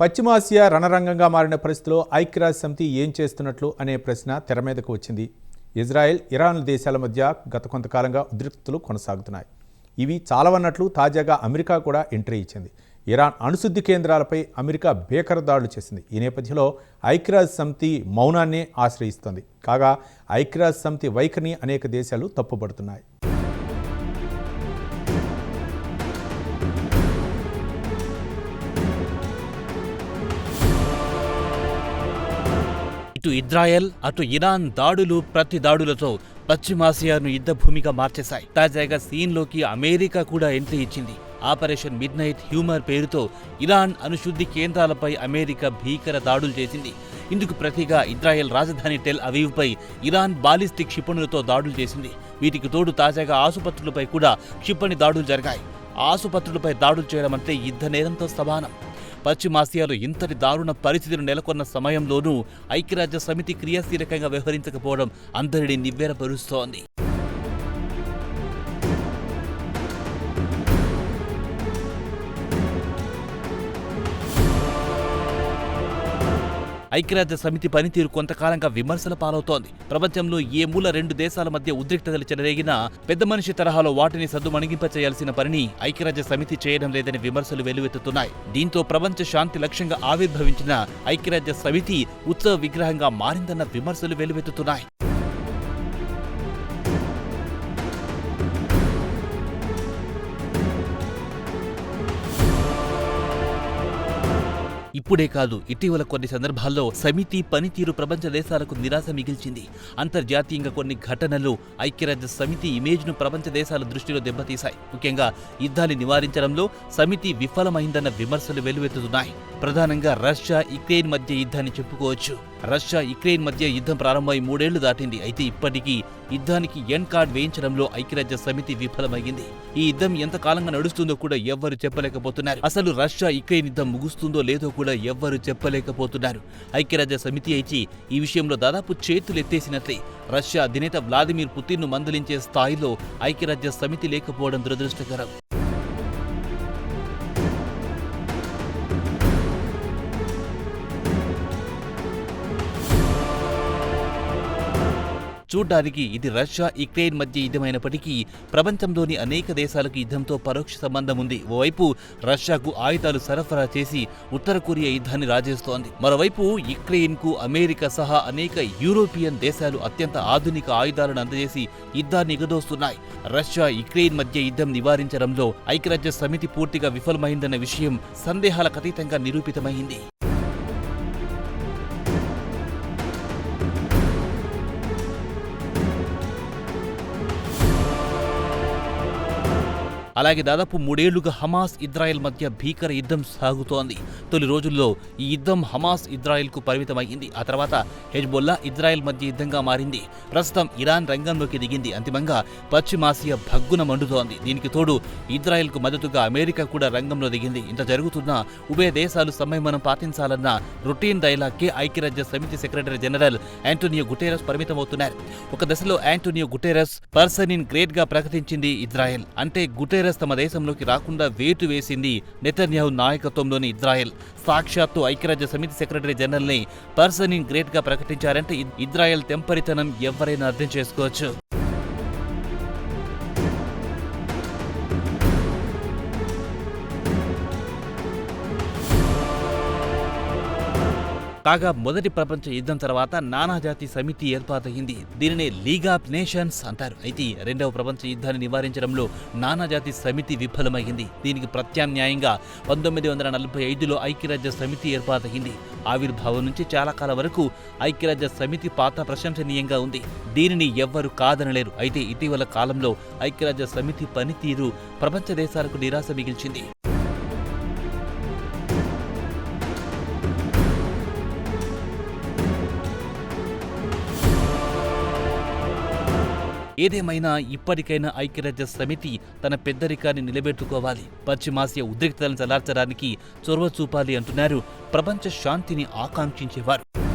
పశ్చిమాసియా రణరంగంగా మారిన పరిస్థితిలో ఐక్యరాజ్య సమితి ఏం చేస్తున్నట్లు అనే ప్రశ్న తెర మీదకు వచ్చింది. ఇజ్రాయెల్ ఇరాన్ దేశాల మధ్య గత కొంతకాలంగా ఉద్రిక్తతలు కొనసాగుతున్నాయి. ఇవి చాలవన్నట్లు తాజాగా అమెరికా కూడా ఎంట్రీ ఇచ్చింది. ఇరాన్ అణుశుద్ధి కేంద్రాలపై అమెరికా భీకర దాడులు చేసింది. ఈ నేపథ్యంలో ఐక్యరాజ్య సమితి మౌనాన్నే ఆశ్రయిస్తోంది. కాగా ఐక్యరాజ్య సమితి వైఖరిని అనేక దేశాలు తప్పుపడుతున్నాయి. ఇటు ఇజ్రాయెల్ అటు ఇరాన్ దాడులు ప్రతి దాడులతో పశ్చిమాసియాను యుద్ధ భూమిగా మార్చేశాయి. తాజాగా సీన్లోకి అమెరికా కూడా ఎంట్రీ ఇచ్చింది. ఆపరేషన్ మిడ్ నైట్ హ్యూమర్ పేరుతో ఇరాన్ అణుశుద్ధి కేంద్రాలపై అమెరికా భీకర దాడులు చేసింది. ఇందుకు ప్రతిగా ఇజ్రాయెల్ రాజధాని టెల్ అవీవ్పై ఇరాన్ బాలిస్టిక్ క్షిపణులతో దాడులు చేసింది. వీటికి తోడు తాజాగా ఆసుపత్రులపై కూడా క్షిపణి దాడులు జరిగాయి. ఆసుపత్రులపై దాడులు చేయడం అంటే యుద్ధ నేరంతో సమానం. పశ్చిమాసియాలో ఇంతటి దారుణ పరిస్థితులు నెలకొన్న సమయంలోనూ ఐక్యరాజ్య సమితి క్రియాశీలకంగా వ్యవహరించకపోవడం అందరినీ నివ్వెరపరుస్తోంది. ఐక్యరాజ్య సమితి పనితీరు కొంతకాలంగా విమర్శల పాలవుతోంది. ప్రపంచంలో ఏ మూల రెండు దేశాల మధ్య ఉద్రిక్తతలు చెలరేగినా పెద్ద మనిషి తరహాలో వాటిని సద్దుమణిగింప చేయాల్సిన పనిని ఐక్యరాజ్య సమితి చేయడం లేదని విమర్శలు వెల్లువెత్తుతున్నాయి. దీంతో ప్రపంచ శాంతి లక్ష్యంగా ఆవిర్భవించిన ఐక్యరాజ్య సమితి ఉత్సవ విగ్రహంగా మారిందన్న విమర్శలు వెల్లువెత్తుతున్నాయి. ఇప్పుడే కాదు ఇటీవల కొన్ని సందర్భాల్లో సమితి పనితీరు ప్రపంచ దేశాలకు నిరాశ మిగిల్చింది. అంతర్జాతీయంగా కొన్ని ఘటనలు ఐక్యరాజ్య సమితి ఇమేజ్ను ప్రపంచ దేశాల దృష్టిలో దెబ్బతీశాయి. ముఖ్యంగా యుద్ధాన్ని నివారించడంలో సమితి విఫలమైందన్న విమర్శలు వెల్లువెత్తుతున్నాయి. ప్రధానంగా రష్యా యుక్రెయిన్ మధ్య యుద్ధాన్ని చెప్పుకోవచ్చు. రష్యా యుక్రెయిన్ మధ్య యుద్ధం ప్రారంభమై మూడేళ్ళు దాటింది. అయితే ఇప్పటికీ యుద్ధానికి ఎన్ కార్డ్ వేయించడంలో ఐక్యరాజ్య సమితి విఫలమైంది. ఈ యుద్ధం ఎంతకాలంగా నడుస్తుందో కూడా ఎవ్వరు చెప్పలేకపోతున్నారు. అసలు రష్యా యుక్రెయిన్ యుద్ధం ముగుస్తుందో లేదో కూడా ఎవ్వరు చెప్పలేకపోతున్నారు. ఐక్యరాజ్య సమితి అయితే ఈ విషయంలో దాదాపు చేతులు ఎత్తేసినట్లే. రష్యా అధినేత వ్లాదిమిర్ పుతిన్ను మందలించే స్థాయిలో ఐక్యరాజ్య సమితి లేకపోవడం దురదృష్టకరం. చూడ్డానికి ఇది రష్యా యుక్రెయిన్ మధ్య యుద్ధమైనప్పటికీ ప్రపంచంలోని అనేక దేశాలకు యుద్ధంతో పరోక్ష సంబంధం ఉంది. ఓవైపు రష్యాకు ఆయుధాలు సరఫరా చేసి ఉత్తర కొరియా యుద్ధాన్ని రాజేస్తోంది. మరోవైపు యుక్రెయిన్కు అమెరికా సహా అనేక యూరోపియన్ దేశాలు అత్యంత ఆధునిక ఆయుధాలను అందజేసి యుద్ధాన్ని ఎగదోస్తున్నాయి. రష్యా యుక్రెయిన్ మధ్య యుద్ధం నివారించడంలో ఐక్యరాజ్య సమితి పూర్తిగా విఫలమైందన్న విషయం సందేహాలకు అతీతంగా నిరూపితమైంది. అలాగే దాదాపు మూడేళ్ళుగా హమాస్ ఇజ్రాయెల్ మధ్య భీకర యుద్ధం సాగుతోంది. తొలి రోజుల్లో ఈ యుద్ధం హమాస్ ఇజ్రాయెల్కు పరిమితమైంది. ఆ తర్వాత హెజ్బొల్లా ఇజ్రాయెల్ మధ్య యుద్ధంగా మారింది. ప్రస్తుతం ఇరాన్ రంగంలోకి దిగింది. అంతిమంగా పశ్చిమాసియా భగ్గున మండుతోంది. దీనికి తోడు ఇజ్రాయెల్కు మద్దతుగా అమెరికా కూడా రంగంలో దిగింది. ఇంత జరుగుతున్నా ఉభయ దేశాలు సంయమనం పాటించాలన్న రొటీన్ డైలాగ్కే ఐక్యరాజ్య సమితి సెక్రటరీ జనరల్ యాంటోనియో గుటేరస్ పరిమితమవుతున్నారు. ఒక దశలో యాంటోనియో గుటేరస్ పర్సన్ ఇన్ గ్రేట్గా ప్రకటించింది ఇజ్రాయెల్. అంటే గుటేరస్ తమ దేశంలోకి రాకుండా వేటు వేసింది నెతన్యాహు నాయకత్వంలోని ఇజ్రాయెల్. సాక్షాత్తు ఐక్యరాజ్య సమితి సెక్రటరీ జనరల్ని పర్సన్ ఇన్ గ్రేట్గా ప్రకటించారంటే ఇజ్రాయెల్ తెంపరితనం ఎవరైనా అర్థం చేసుకోవచ్చు. కాగా మొదటి ప్రపంచ యుద్ధం తర్వాత నానాజాతి సమితి ఏర్పాటైంది దీనినే లీగ్ ఆఫ్ నేషన్స్ అంటారు. అయితే రెండవ ప్రపంచ యుద్ధాన్ని నివారించడంలో నానాజాతి సమితి విఫలమైంది దీనికి ప్రత్యామ్నాయంగా పంతొమ్మిది వందల నలభై ఐదులో ఐక్యరాజ్య సమితి ఏర్పాటైంది ఆవిర్భావం నుంచి చాలా కాలం వరకు ఐక్యరాజ్య సమితి పాత ప్రశంసనీయంగా ఉంది. దీనిని ఎవ్వరు కాదనలేరు. అయితే ఇటీవల కాలంలో ఐక్యరాజ్య సమితి పనితీరు ప్రపంచ దేశాలకు నిరాశ మిగిల్చింది. ఏదేమైనా ఇప్పటికైనా ఐక్యరాజ్య సమితి తన పెద్దరికాన్ని నిలబెట్టుకోవాలి. పశ్చిమాసియా ఉద్రిక్తలను చలార్చడానికి చొరవ చూపాలి అంటున్నారు. ప్రపంచ శాంతిని ఆకాంక్షించేవారు.